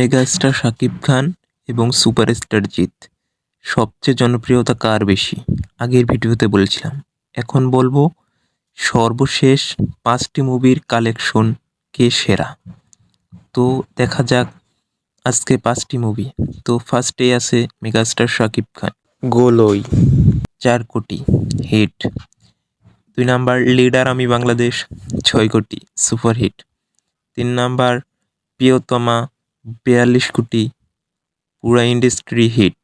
Megastar Shakib Khan এবং superstar Jeet. সবচেয়ে জনপ্রিয়তা কার বেশি? আগের ভিডিওতে বলেছিলাম। এখন বলব, সর্বশেষ পাঁচটি মুভির কালেকশন কে সেরা? তো দেখা যাক আজকে পাঁচটি মুভি। তো ফার্স্টে আছে মেগাস্টার শাকিব খান। গোলই। চার কোটি। হিট। দুই নাম্বার, লিডার আমি বাংলাদেশ। ছয় কোটি। সুপার হিট তিন নাম্বার, প্রিয়তমা বিয়াল্লিশ কোটি, পুরা ইন্ডাস্ট্রি হিট।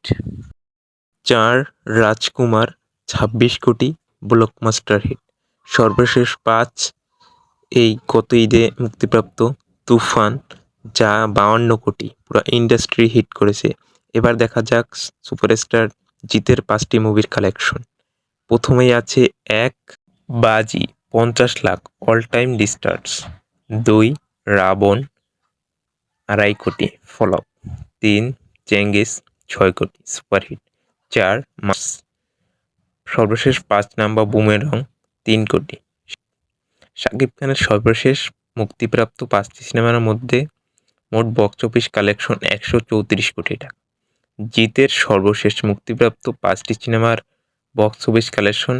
চার, রাজকুমার, ছাব্বিশ কোটি, ব্লকমাস্টার হিট। সর্বশেষ পাঁচ, এই গত ঈদে মুক্তিপ্রাপ্ত তুফান, যা বাউান্ন কোটি, পুরো ইন্ডাস্ট্রি হিট করেছে। এবার দেখা যাক সুপারস্টার জিতের পাঁচটি মুভির কালেকশন। প্রথমেই আছে এক, বাজি, পঞ্চাশ লাখ অল টাইম ডিস্টার্স দুই, রাবণ আড়াই কোটি ফলক। তিন, চেঙ্গিস, ছয় কোটি সুপারহিট। চার, মাস। সর্বশেষ পাঁচ নাম্বার বুমেরং, তিন কোটি। শাকিব খানের সর্বশেষ মুক্তিপ্রাপ্ত পাঁচটি সিনেমার মধ্যে মোট বক্স অফিস কালেকশন একশো চৌত্রিশ কোটি টাকা। জিতের সর্বশেষ মুক্তিপ্রাপ্ত পাঁচটি সিনেমার বক্স অফিস কালেকশন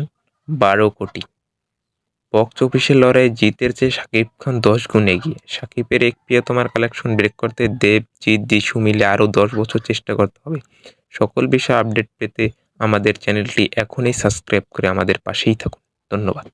বারো কোটি। বক্স অফিসের লড়াই জিতের চেয়ে শাকিব খান দশ গুণ এগিয়ে। শাকিবের এক প্রিয়তমার কালেকশন ব্রেক করতে দেব, জিৎ, দিশু মিলে আরও দশ বছর চেষ্টা করতে হবে। সকল বিষয়ে আপডেট পেতে আমাদের চ্যানেলটি এখনই সাবস্ক্রাইব করে আমাদের পাশেই থাকুন। ধন্যবাদ।